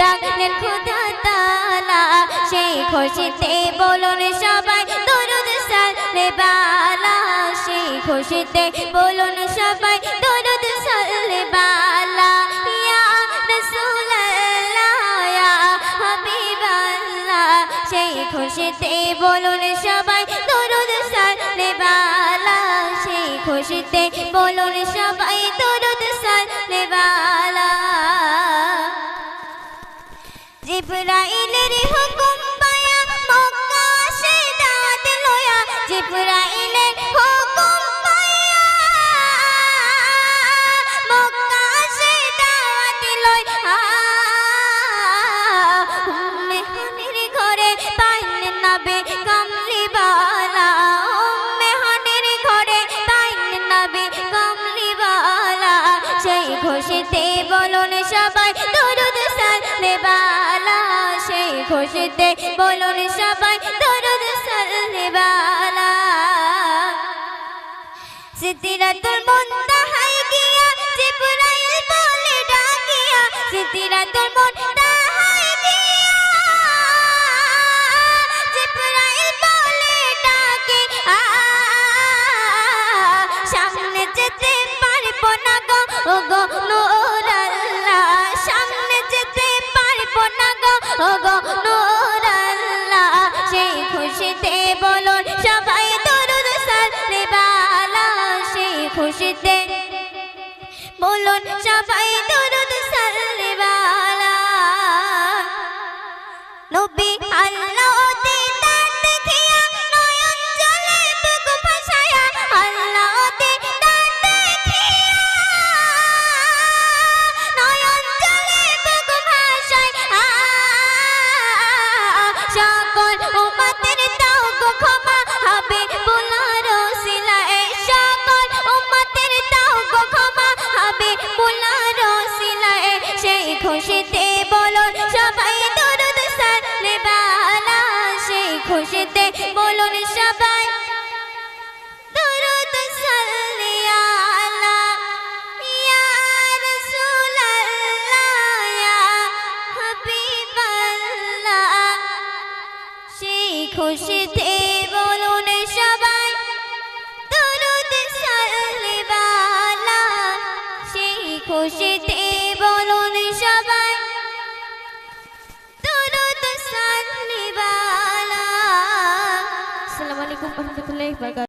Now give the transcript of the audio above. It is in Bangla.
ডাকলেন খোদা তালা, সেই খুশিতে বলুন সবাই, দরুদ সালে বালা সেই খুশিতে বলুন সবাই, দরুদ সালে বালা ইয়া ইয়া হাবিবাল্লাহ। সেই খুশিতে বলুন সবাই সালে বালা সেই খুশিতে বলুন সবাই সালে বালা জিবরাইলের হুকুম পায়া, মক্কা সে দাওয়াত লয়া। জিবরাইলের হুকুম পায়া, মক্কা সে দাওয়াত লয়া। উম্মে হানির ঘরে পাইলেন নবে কমলি বালা ঘরে বালা সেই বলুন সবাই, দরুদ খুশিতে বলুন সবাই, দরুদ সালে বালা সিদ্দিরাতুল মুনতাহায় গিয়া জিবরাইল বলে ডাকিয়া, সিদ্দিরাতুল মুনতাহায় গিয়া জিবরাইল বলে ডাকে, আ, সামনে যেতে না গো ও গো আল্লাহ, সামনে যেতে না গো ও গো খুশিতে বলুন সবাই দরুদ সালে বালা নবী খুশিতে বলুন সবাই সেই খুশিতে বলুন সবাই দরুদ সালে সেই খুশিতে cung in cho tôi lên và